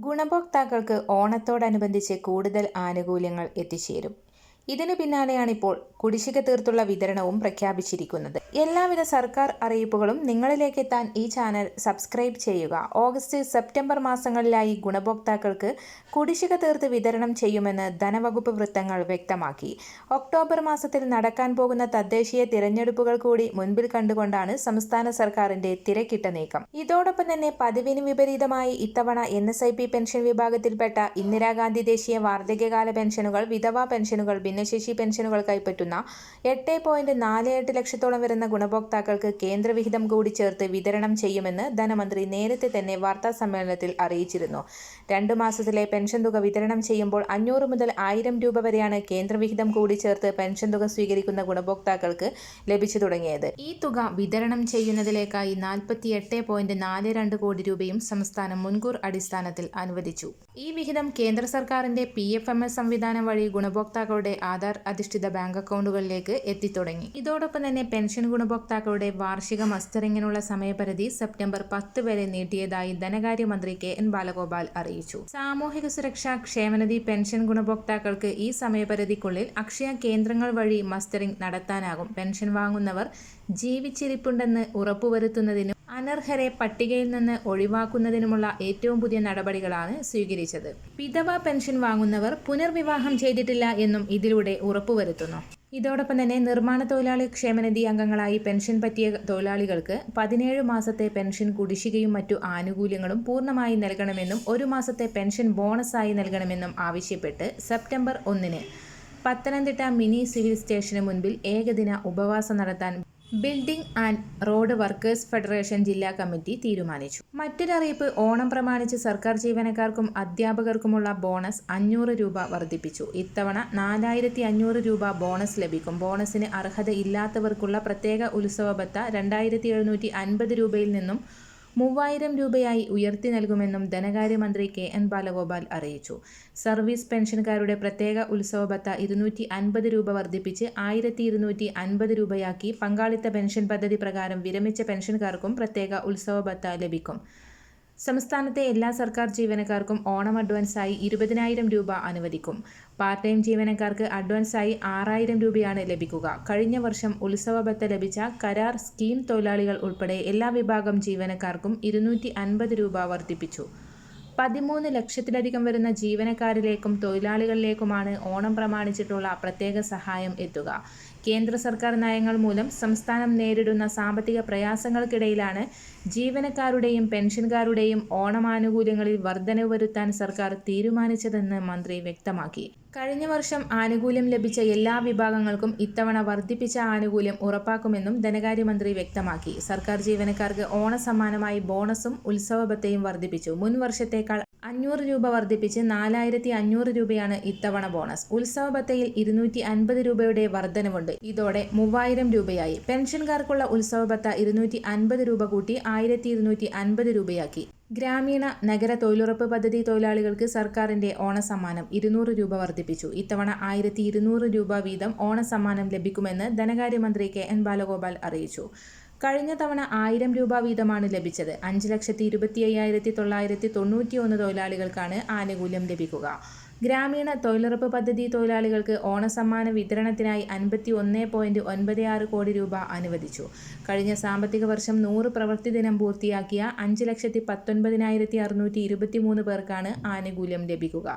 ഗുണഭോക്താക്കൾക്ക് ഓണത്തോടനുബന്ധിച്ച് കൂടുതൽ ആനുകൂല്യങ്ങൾ എത്തിച്ചേരും ഇതിനു പിന്നാലെയാണിപ്പോൾ കുടിശ്ശിക തീർത്തുള്ള വിതരണവും പ്രഖ്യാപിച്ചിരിക്കുന്നത്. എല്ലാവിധ സർക്കാർ അറിയിപ്പുകളും നിങ്ങളിലേക്ക് എത്താൻ ഈ ചാനൽ സബ്സ്ക്രൈബ് ചെയ്യുക. ഓഗസ്റ്റ് സെപ്റ്റംബർ മാസങ്ങളിലായി ഗുണഭോക്താക്കൾക്ക് കുടിശ്ശിക തീർത്ത് വിതരണം ചെയ്യുമെന്ന് ധനവകുപ്പ് വൃത്തങ്ങൾ വ്യക്തമാക്കി. ഒക്ടോബർ മാസത്തിൽ നടക്കാൻ പോകുന്ന തദ്ദേശീയ തിരഞ്ഞെടുപ്പുകൾ കൂടി മുൻപിൽ കണ്ടുകൊണ്ടാണ് സംസ്ഥാന സർക്കാരിന്റെ തിരക്കിട്ട നീക്കം. ഇതോടൊപ്പം തന്നെ പതിവിന് വിപരീതമായി ഇത്തവണ N S I P pension വിഭാഗത്തിൽപ്പെട്ട ഇന്ദിരാഗാന്ധി ദേശീയ വാർദ്ധക്യകാല പെൻഷനുകൾ വിധവാ പെൻഷനുകൾ ഭിന്നശേഷി പെൻഷനുകൾക്കായി പറ്റുന്ന എട്ട് പോയിന്റ് നാല് എട്ട് ലക്ഷത്തോളം വരുന്ന ഗുണഭോക്താക്കൾക്ക് കേന്ദ്രവിഹിതം കൂടി ചേർത്ത് വിതരണം ചെയ്യുമെന്ന് ധനമന്ത്രി നേരത്തെ തന്നെ വാർത്താ സമ്മേളനത്തിൽ അറിയിച്ചിരുന്നു. രണ്ടു മാസത്തിലെ പെൻഷൻ തുക വിതരണം ചെയ്യുമ്പോൾ അഞ്ഞൂറ് മുതൽ ആയിരം രൂപ വരെയാണ് കേന്ദ്രവിഹിതം കൂടി ചേർത്ത് പെൻഷൻ തുക സ്വീകരിക്കുന്ന ഗുണഭോക്താക്കൾക്ക് ലഭിച്ചു തുടങ്ങിയത്. ഈ തുക വിതരണം ചെയ്യുന്നതിലേക്കായി നാൽപ്പത്തി എട്ട് പോയിന്റ് നാല് രണ്ട് കോടി രൂപയും സംസ്ഥാനം മുൻകൂർ അടിസ്ഥാനത്തിൽ അനുവദിച്ചു. ഈ വിഹിതം കേന്ദ്ര സർക്കാരിന്റെ പി എഫ് എം എസ് സംവിധാനം വഴി ഗുണഭോക്താക്കളുടെ ആധാർ അധിഷ്ഠിത ബാങ്ക് അക്കൗണ്ടുകളിലേക്ക് എത്തിത്തുടങ്ങി. ഇതോടൊപ്പം തന്നെ പെൻഷൻ ഗുണഭോക്താക്കളുടെ വാർഷിക മസ്റ്ററിങ്ങിനുള്ള സമയപരിധി സെപ്റ്റംബർ പത്ത് വരെ നീട്ടിയതായി ധനകാര്യമന്ത്രി കെ എൻ ബാലഗോപാൽ അറിയിച്ചു. സാമൂഹിക സുരക്ഷാ ക്ഷേമനിധി പെൻഷൻ ഗുണഭോക്താക്കൾക്ക് ഈ സമയപരിധിക്കുള്ളിൽ അക്ഷയ കേന്ദ്രങ്ങൾ വഴി മസ്റ്ററിംഗ് നടത്താനാകും. പെൻഷൻ വാങ്ങുന്നവർ ജീവിച്ചിരിപ്പുണ്ടെന്ന് ഉറപ്പുവരുത്തുന്നതിനും അനർഹരെ പട്ടികയിൽ നിന്ന് ഒഴിവാക്കുന്നതിനുമുള്ള ഏറ്റവും പുതിയ നടപടികളാണ് സ്വീകരിച്ചത്. വിധവ പെൻഷൻ വാങ്ങുന്നവർ പുനർവിവാഹം ചെയ്തിട്ടില്ല എന്നും ഇതിലൂടെ ഉറപ്പുവരുത്തുന്നു. ഇതോടൊപ്പം തന്നെ നിർമ്മാണ തൊഴിലാളി ക്ഷേമനിധി അംഗങ്ങളായി പെൻഷൻ പറ്റിയ തൊഴിലാളികൾക്ക് പതിനേഴ് മാസത്തെ പെൻഷൻ കുടിശ്ശികയും മറ്റു ആനുകൂല്യങ്ങളും പൂർണമായി നൽകണമെന്നും ഒരു മാസത്തെ പെൻഷൻ ബോണസായി നൽകണമെന്നും ആവശ്യപ്പെട്ട് സെപ്റ്റംബർ ഒന്നിന് പത്തനംതിട്ട മിനി സിവിൽ സ്റ്റേഷന് മുൻപിൽ ഏകദിന ഉപവാസം നടത്താൻ building and road workers federation ജില്ലാ കമ്മിറ്റി തീരുമാനിച്ചു. മറ്റൊരറിയിപ്പ് ഓണം പ്രമാണിച്ച് സർക്കാർ ജീവനക്കാർക്കും അധ്യാപകർക്കുമുള്ള ബോണസ് അഞ്ഞൂറ് രൂപ വർദ്ധിപ്പിച്ചു. ഇത്തവണ നാലായിരത്തി അഞ്ഞൂറ് രൂപ ബോണസ് ലഭിക്കും. ബോണസിന് അർഹത ഇല്ലാത്തവർക്കുള്ള പ്രത്യേക ഉത്സവ ഭത്ത രണ്ടായിരത്തി എഴുന്നൂറ്റി അൻപത് രൂപയിൽ നിന്നും മൂവായിരം രൂപയായി ഉയർത്തി നൽകുമെന്നും ധനകാര്യമന്ത്രി കെ എൻ ബാലഗോപാൽ അറിയിച്ചു. സർവീസ് പെൻഷൻകാരുടെ പ്രത്യേക ഉത്സവ ഭത്ത ഇരുന്നൂറ്റി അൻപത് രൂപ വർദ്ധിപ്പിച്ച് ആയിരത്തി ഇരുന്നൂറ്റി അൻപത് രൂപയാക്കി പങ്കാളിത്ത പെൻഷൻ പദ്ധതി പ്രകാരം വിരമിച്ച പെൻഷൻകാർക്കും പ്രത്യേക ഉത്സവ ഭത്ത ലഭിക്കും. സംസ്ഥാനത്തെ എല്ലാ സർക്കാർ ജീവനക്കാർക്കും ഓണം അഡ്വാൻസായി ഇരുപതിനായിരം രൂപ അനുവദിക്കും. പാർട്ട് ടൈം ജീവനക്കാർക്ക് അഡ്വാൻസായി ആറായിരം രൂപയാണ് ലഭിക്കുക. കഴിഞ്ഞ വർഷം ഉത്സവ ബത്ത ലഭിച്ച കരാർ സ്കീം തൊഴിലാളികൾ ഉൾപ്പെടെ എല്ലാ വിഭാഗം ജീവനക്കാർക്കും ഇരുന്നൂറ്റി അൻപത് രൂപ വർദ്ധിപ്പിച്ചു. പതിമൂന്ന് ലക്ഷത്തിലധികം വരുന്ന ജീവനക്കാരിലേക്കും തൊഴിലാളികളിലേക്കുമാണ് ഓണം പ്രമാണിച്ചിട്ടുള്ള പ്രത്യേക സഹായം എത്തുക. കേന്ദ്ര സർക്കാർ നയങ്ങൾ മൂലം സംസ്ഥാനം നേരിടുന്ന സാമ്പത്തിക പ്രയാസങ്ങൾക്കിടയിലാണ് ജീവനക്കാരുടെയും പെൻഷൻകാരുടെയും ഓണമാനുകൂല്യങ്ങളിൽ വർധനവ് വരുത്താൻ സർക്കാർ തീരുമാനിച്ചതെന്ന് മന്ത്രി വ്യക്തമാക്കി. കഴിഞ്ഞ വർഷം ആനുകൂല്യം ലഭിച്ച എല്ലാ വിഭാഗങ്ങൾക്കും ഇത്തവണ വർദ്ധിപ്പിച്ച ആനുകൂല്യം ഉറപ്പാക്കുമെന്നും ധനകാര്യമന്ത്രി വ്യക്തമാക്കി. സർക്കാർ ജീവനക്കാർക്ക് ഓണസമ്മാനമായി ബോണസും ഉത്സവബത്തയും വർദ്ധിപ്പിച്ചു. മുൻ വർഷത്തേക്കാൾ അഞ്ഞൂറ് രൂപ വർദ്ധിപ്പിച്ച് നാലായിരത്തി അഞ്ഞൂറ് രൂപയാണ് ഇത്തവണ ബോണസ്. ഉത്സവബത്തയിൽ ഇരുന്നൂറ്റി അൻപത് രൂപയുടെ വർധനവുണ്ട്. ഇതോടെ മൂവായിരം രൂപയായി. പെൻഷൻകാർക്കുള്ള ഉത്സവ ഭത്ത ഇരുന്നൂറ്റി അൻപത് രൂപ കൂട്ടി ആയിരത്തി ഇരുന്നൂറ്റി അൻപത് രൂപയാക്കി. ഗ്രാമീണ നഗര തൊഴിലുറപ്പ് പദ്ധതി തൊഴിലാളികൾക്ക് സർക്കാരിന്റെ ഓണസമ്മാനം ഇരുന്നൂറ് രൂപ വർദ്ധിപ്പിച്ചു. ഇത്തവണ ആയിരത്തി ഇരുന്നൂറ് രൂപ വീതം ഓണസമ്മാനം ലഭിക്കുമെന്ന് ധനകാര്യമന്ത്രി കെ എൻ ബാലഗോപാൽ അറിയിച്ചു. കഴിഞ്ഞ തവണ ആയിരം രൂപ വീതമാണ് ലഭിച്ചത്. അഞ്ച് ലക്ഷത്തി ഇരുപത്തി അയ്യായിരത്തി തൊള്ളായിരത്തി തൊണ്ണൂറ്റി ഒന്ന് തൊഴിലാളികൾക്കാണ് ആനുകൂല്യം ലഭിക്കുക. ഗ്രാമീണ തൊഴിലുറപ്പ് പദ്ധതി തൊഴിലാളികൾക്ക് ഓണസമ്മാന വിതരണത്തിനായി അൻപത്തി ഒന്ന് പോയിന്റ് ഒൻപത് ആറ് കോടി രൂപ അനുവദിച്ചു. കഴിഞ്ഞ സാമ്പത്തിക വർഷം നൂറ് പ്രവൃത്തി ദിനം പൂർത്തിയാക്കിയ അഞ്ച് ലക്ഷത്തി പത്തൊൻപതിനായിരത്തി അറുന്നൂറ്റി ഇരുപത്തി മൂന്ന് പേർക്കാണ് ആനുകൂല്യം ലഭിക്കുക.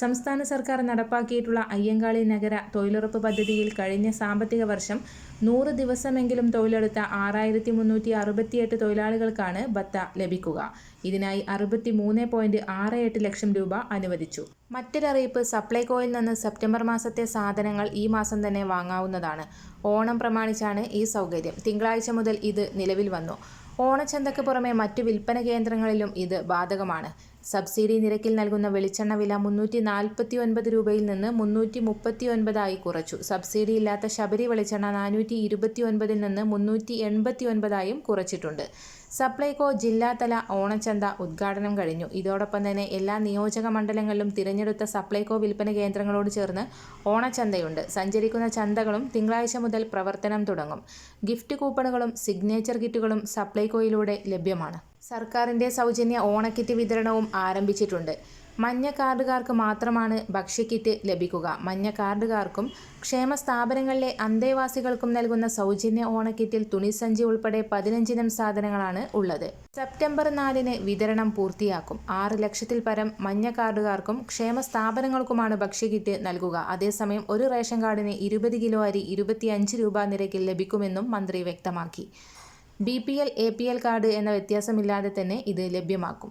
സംസ്ഥാന സർക്കാർ നടപ്പാക്കിയിട്ടുള്ള അയ്യങ്കാളി നഗര തൊഴിലുറപ്പ് പദ്ധതിയിൽ കഴിഞ്ഞ സാമ്പത്തിക വർഷം നൂറ് ദിവസമെങ്കിലും തൊഴിലെടുത്ത ആറായിരത്തി മുന്നൂറ്റി അറുപത്തിയെട്ട് തൊഴിലാളികൾക്കാണ് ഭത്ത ലഭിക്കുക. ഇതിനായി അറുപത്തി മൂന്ന് പോയിന്റ് ആറ് എട്ട് ലക്ഷം രൂപ അനുവദിച്ചു. മറ്റൊരറിയിപ്പ് സപ്ലൈകോയിൽ നിന്ന് സെപ്റ്റംബർ മാസത്തെ സാധനങ്ങൾ ഈ മാസം തന്നെ വാങ്ങാവുന്നതാണ്. ഓണം പ്രമാണിച്ചാണ് ഈ സൗകര്യം. തിങ്കളാഴ്ച മുതൽ ഇത് നിലവിൽ വന്നു. ഓണച്ചന്തക്ക് പുറമെ മറ്റു വിൽപ്പന കേന്ദ്രങ്ങളിലും ഇത് ബാധകമാണ്. സബ്സിഡി നിരക്കിൽ നൽകുന്ന വെളിച്ചെണ്ണ വില മുന്നൂറ്റി നാൽപ്പത്തി ഒൻപത് രൂപയിൽ നിന്ന് മുന്നൂറ്റി മുപ്പത്തി ഒൻപതായി കുറച്ചു. സബ്സിഡി ഇല്ലാത്ത ശബരി വെളിച്ചെണ്ണ നാനൂറ്റി ഇരുപത്തി ഒൻപതിൽ നിന്ന് മുന്നൂറ്റി എൺപത്തി ഒൻപതായും കുറച്ചിട്ടുണ്ട്. സപ്ലൈകോ ജില്ലാതല ഓണച്ചന്ത ഉദ്ഘാടനം കഴിഞ്ഞു. ഇതോടൊപ്പം തന്നെ എല്ലാ നിയോജക മണ്ഡലങ്ങളിലും തിരഞ്ഞെടുത്ത സപ്ലൈകോ വിൽപ്പന കേന്ദ്രങ്ങളോട് ചേർന്ന് ഓണച്ചന്തയുണ്ട്. സഞ്ചരിക്കുന്ന ചന്തകളും തിങ്കളാഴ്ച മുതൽ പ്രവർത്തനം തുടങ്ങും. ഗിഫ്റ്റ് കൂപ്പണുകളും സിഗ്നേച്ചർ കിറ്റുകളും സപ്ലൈകോയിലൂടെ ലഭ്യമാണ്. സർക്കാരിന്റെ സൗജന്യ ഓണക്കിറ്റ് വിതരണവും ആരംഭിച്ചിട്ടുണ്ട്. മഞ്ഞ കാർഡുകാർക്ക് മാത്രമാണ് ഭക്ഷ്യക്കിറ്റ് ലഭിക്കുക. മഞ്ഞ കാർഡുകാർക്കും ക്ഷേമ സ്ഥാപനങ്ങളിലെ അന്തേവാസികൾക്കും നൽകുന്ന സൗജന്യ ഓണക്കിറ്റിൽ തുണിസഞ്ചി ഉൾപ്പെടെ പതിനഞ്ചിനം സാധനങ്ങളാണ് ഉള്ളത്. സെപ്റ്റംബർ നാലിന് വിതരണം പൂർത്തിയാക്കും. ആറ് ലക്ഷത്തിൽ പരം മഞ്ഞ കാർഡുകാർക്കും ക്ഷേമ സ്ഥാപനങ്ങൾക്കുമാണ് ഭക്ഷ്യക്കിറ്റ് നൽകുക. അതേസമയം ഒരു റേഷൻ കാർഡിന് ഇരുപത് കിലോ അരി ഇരുപത്തിയഞ്ച് രൂപ നിരക്കിൽ ലഭിക്കുമെന്നും മന്ത്രി വ്യക്തമാക്കി. B P L A P L card എന്ന വ്യത്യാസമില്ലാതെ തന്നെ ഇത് ലഭ്യമാക്കും.